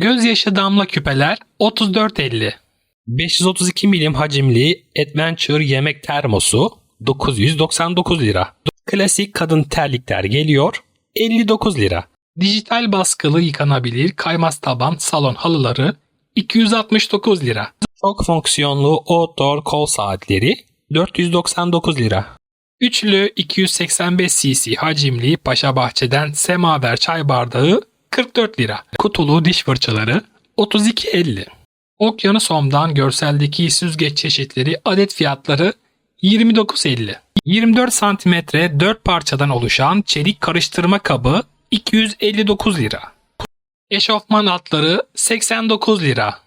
Gözyaşı damla küpeler 34.50. 532 milim hacimli Adventure yemek termosu 999 lira. Klasik kadın terlikler geliyor 59 lira. Dijital baskılı yıkanabilir kaymaz taban salon halıları 269 lira. Çok fonksiyonlu outdoor kol saatleri 499 lira. Üçlü 285 cc hacimli Paşa Bahçe'den semaver çay bardağı 44 lira. Kutulu diş fırçaları 32.50. Okyanus Home'dan görseldeki süzgeç çeşitleri adet fiyatları 29.50. 24 santimetre 4 parçadan oluşan çelik karıştırma kabı 259 lira. Eşofman altları 89 lira.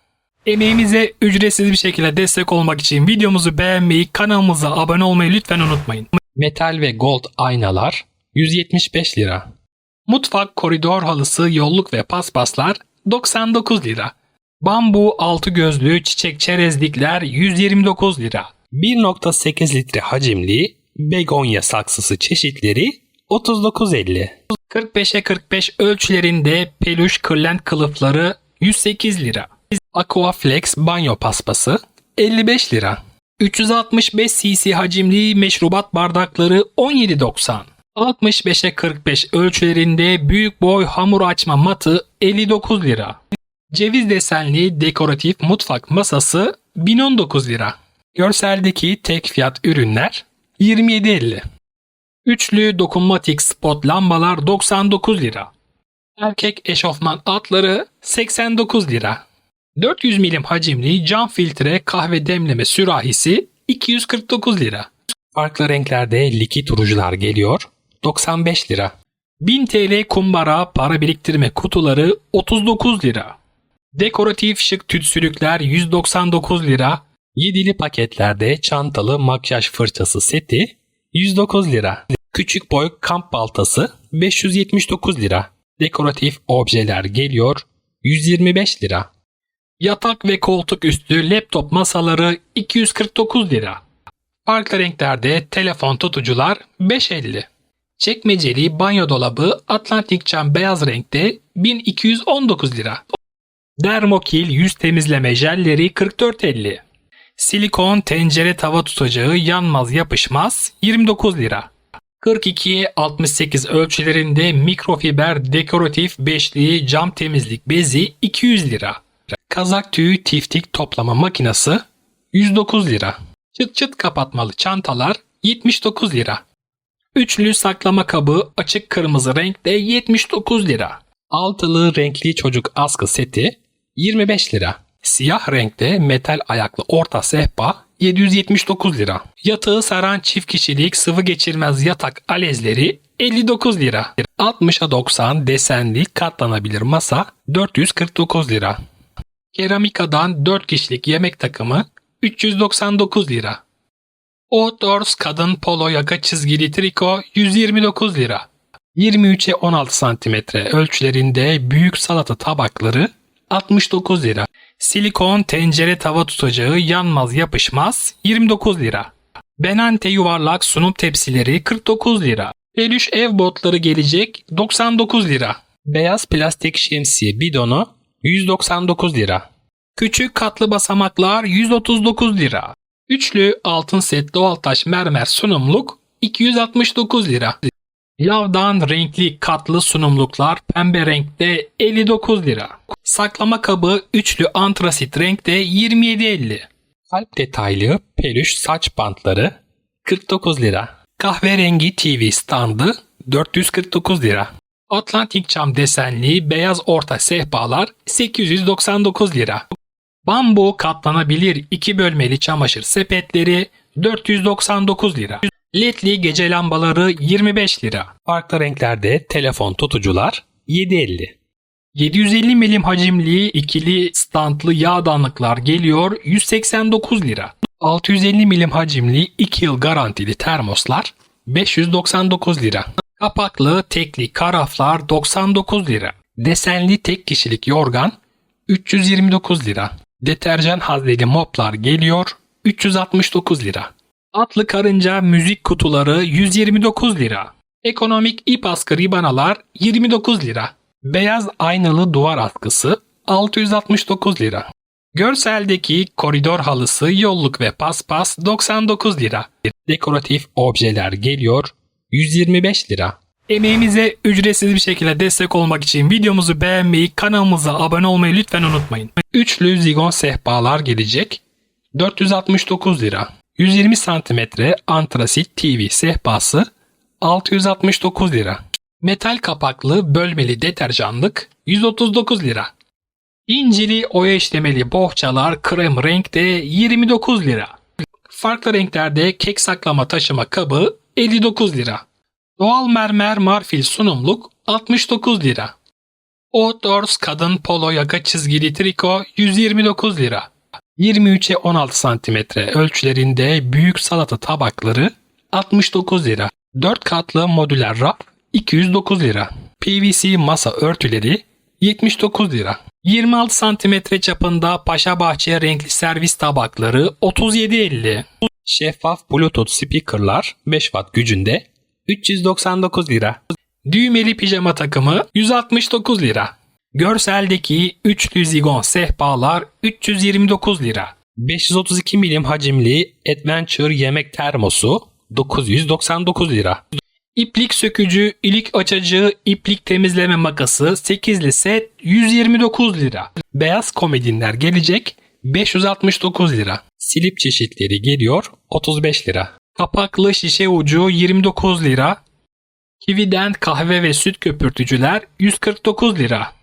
Emeğimize ücretsiz bir şekilde destek olmak için videomuzu beğenmeyi, kanalımıza abone olmayı lütfen unutmayın. Metal ve gold aynalar 175 lira. Mutfak koridor halısı, yolluk ve paspaslar 99 lira. Bambu altı gözlü çiçek çerezlikler 129 lira. 1.8 litre hacimli begonya saksısı çeşitleri 39.50. 45'e 45 ölçülerinde peluş kırlent kılıfları 108 lira. Aquaflex banyo paspası 55 lira. 365 cc hacimli meşrubat bardakları 17.90. 65'e 45 ölçülerinde büyük boy hamur açma matı 59 lira. Ceviz desenli dekoratif mutfak masası 1019 lira. Görseldeki tek fiyat ürünler 27.50. Üçlü dokunmatik spot lambalar 99 lira. Erkek eşofman atları 89 lira. 400 milim hacimli cam filtre kahve demleme sürahisi 249 lira. Farklı renklerde likit rujular geliyor 95 lira. 1000 TL kumbara para biriktirme kutuları 39 lira. Dekoratif şık tütsülükler 199 lira. Yedili paketlerde çantalı makyaj fırçası seti 109 lira. Küçük boy kamp baltası 579 lira. Dekoratif objeler geliyor 125 lira. Yatak ve koltuk üstü laptop masaları 249 lira. Farklı renklerde telefon tutucular 550. Çekmeceli banyo dolabı Atlantik cam beyaz renkte 1219 lira. Dermokil yüz temizleme jelleri 44.50. Silikon tencere tava tutacağı yanmaz yapışmaz 29 lira. 42'ye 68 ölçülerinde mikrofiber dekoratif beşli cam temizlik bezi 200 lira. Kazak tüyü tiftik toplama makinesi 109 lira. Çıt çıt kapatmalı çantalar 79 lira. Üçlü saklama kabı açık kırmızı renkte 79 lira. Altılı renkli çocuk askı seti 25 lira. Siyah renkte metal ayaklı orta sehpa 779 lira. Yatağı saran çift kişilik sıvı geçirmez yatak alezleri 59 lira. 60'a 90 desenli katlanabilir masa 449 lira. Keramikadan 4 kişilik yemek takımı 399 lira. Outdoors kadın polo yaka çizgili triko 129 lira. 23'e 16 santimetre ölçülerinde büyük salata tabakları 69 lira. Silikon tencere tava tutacağı yanmaz yapışmaz 29 lira. Benante yuvarlak sunum tepsileri 49 lira. Peluş ev botları gelecek 99 lira. Beyaz plastik şemsiye bidonu 199 lira. Küçük katlı basamaklar 139 lira. Üçlü altın set doğal taş mermer sunumluk 269 lira. Lavdan renkli katlı sunumluklar pembe renkte 59 lira. Saklama kabı üçlü antrasit renkte 27.50. Kalp detaylı peluş saç bantları 49 lira. Kahverengi TV standı 449 lira. Atlantik cam desenli beyaz orta sehpalar 899 lira. Bambu katlanabilir iki bölmeli çamaşır sepetleri 499 lira. LED'li gece lambaları 25 lira. Farklı renklerde telefon tutucular 7.50. 750 milim hacimli ikili standlı yağdanlıklar geliyor 189 lira. 650 milim hacimli 2 yıl garantili termoslar 599 lira. Kapaklı tekli karaflar 99 lira. Desenli tek kişilik yorgan 329 lira. Deterjan hazneli moplar geliyor 369 lira. Atlı karınca müzik kutuları 129 lira. Ekonomik ip askı ribanalar 29 lira. Beyaz aynalı duvar askısı 669 lira. Görseldeki koridor halısı, yolluk ve paspas 99 lira. Dekoratif objeler geliyor 125 lira. Emeğimize ücretsiz bir şekilde destek olmak için videomuzu beğenmeyi, kanalımıza abone olmayı lütfen unutmayın. Üçlü zigon sehpalar gelecek 469 lira. 120 santimetre antrasit TV sehpası 669 lira. Metal kapaklı bölmeli deterjanlık 139 lira. İncili oya işlemeli bohçalar krem renkte 29 lira. Farklı renklerde kek saklama taşıma kabı 59 lira. Doğal mermer marfil sunumluk 69 lira. Outdoors kadın polo yaka çizgili triko 129 lira. 23'e 16 cm ölçülerinde büyük salata tabakları 69 lira. 4 katlı modüler raf 209 lira. PVC masa örtüleri 79 lira. 26 cm çapında Paşa Bahçe renkli servis tabakları 37.50. Şeffaf Bluetooth speakerlar 5 watt gücünde 399 lira. Düğmeli pijama takımı 169 lira. Görseldeki üçlü zigon sehpalar 329 lira. 532 milim hacimli Adventure yemek termosu 999 lira. İplik sökücü, ilik açıcı, iplik temizleme makası 8'li set 129 lira. Beyaz komedinler gelecek 569 lira. Silip çeşitleri geliyor 35 lira. Kapaklı şişe ucu 29 lira. Kividen kahve ve süt köpürtücüler 149 lira.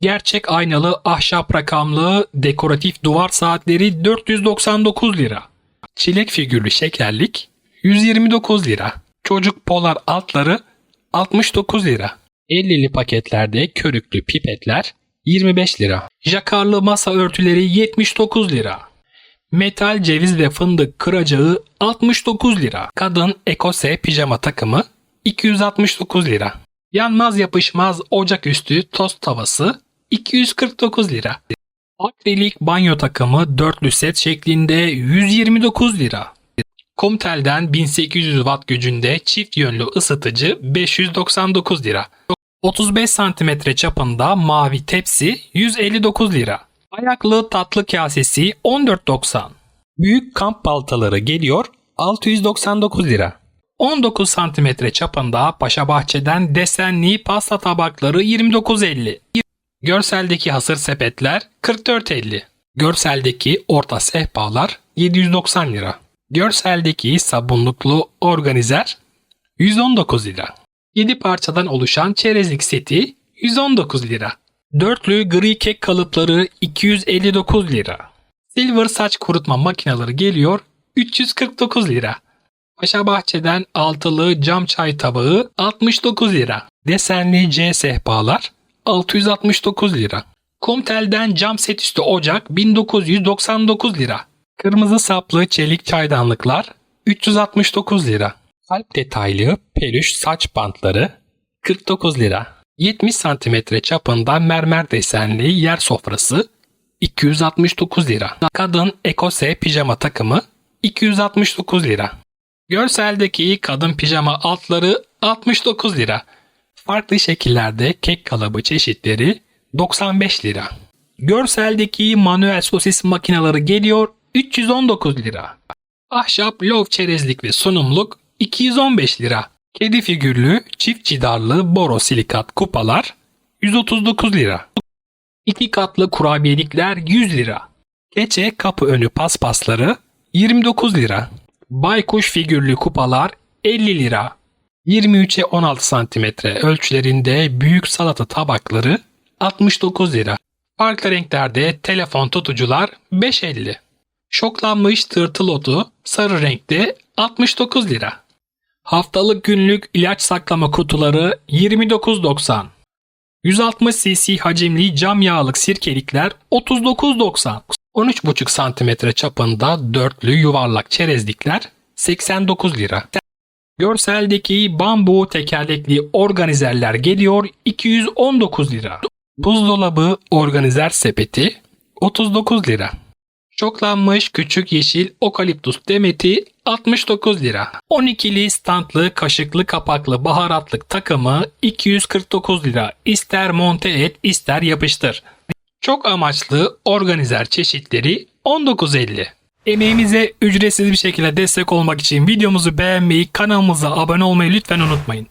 Gerçek aynalı ahşap rakamlı dekoratif duvar saatleri 499 lira. Çilek figürlü şekerlik 129 lira. Çocuk polar altları 69 lira. 50'li paketlerde körüklü pipetler 25 lira. Jakarlı masa örtüleri 79 lira. Metal ceviz ve fındık kıracağı 69 lira. Kadın ekose pijama takımı 269 lira. Yanmaz yapışmaz ocaküstü tost tavası 249 lira. Akrilik banyo takımı dörtlü set şeklinde 129 lira. Comtel'den 1800 watt gücünde çift yönlü ısıtıcı 599 lira. 35 cm çapında mavi tepsi 159 lira. Ayaklı tatlı kasesi 14.90. Büyük kamp baltaları geliyor 699 lira. 19 cm çapında Paşa Bahçe'den desenli pasta tabakları 29.50. Görseldeki hasır sepetler 44.50. Görseldeki orta sehpalar 790 lira. Görseldeki sabunluklu organizer 119 lira. 7 parçadan oluşan çerezlik seti 119 lira. Dörtlü gri kek kalıpları 259 lira. Silver saç kurutma makineleri geliyor 349 lira. Paşa Bahçe'den altılı cam çay tabağı 69 lira. Desenli C sehpalar 669 lira. Comtel'den cam set üstü ocak 1999 lira. Kırmızı saplı çelik çaydanlıklar 369 lira. Kalp detaylı peluş saç bantları 49 lira. 70 cm çapında mermer desenli yer sofrası 269 lira. Kadın ekose pijama takımı 269 lira. Görseldeki kadın pijama altları 69 lira. Farklı şekillerde kek kalıbı çeşitleri 95 lira. Görseldeki manuel sosis makineleri geliyor 319 lira. Ahşap lov çerezlik ve sunumluk 215 lira. Kedi figürlü çift cidarlı borosilikat kupalar 139 lira. İki katlı kurabiyelikler 100 lira. Keçe kapı önü paspasları 29 lira. Baykuş figürlü kupalar 50 lira. 23'e 16 santimetre ölçülerinde büyük salata tabakları 69 lira. Farklı renklerde telefon tutucular 5.50. Şoklanmış tırtıl otu sarı renkte 69 lira. Haftalık günlük ilaç saklama kutuları 29.90. 160 cc hacimli cam yağlık sirkelikler 39.90. 13,5 cm çapında dörtlü yuvarlak çerezlikler 89 lira. Görseldeki bambu tekerlekli organizerler geliyor 219 lira. Buzdolabı organizer sepeti 39 lira. Çoklanmış küçük yeşil okaliptus demeti 69 lira. 12'li standlı kaşıklı kapaklı baharatlık takımı 249 lira. İster monte et ister yapıştır. Çok amaçlı organizer çeşitleri 19.50. Emeğimize ücretsiz bir şekilde destek olmak için videomuzu beğenmeyi, kanalımıza abone olmayı lütfen unutmayın.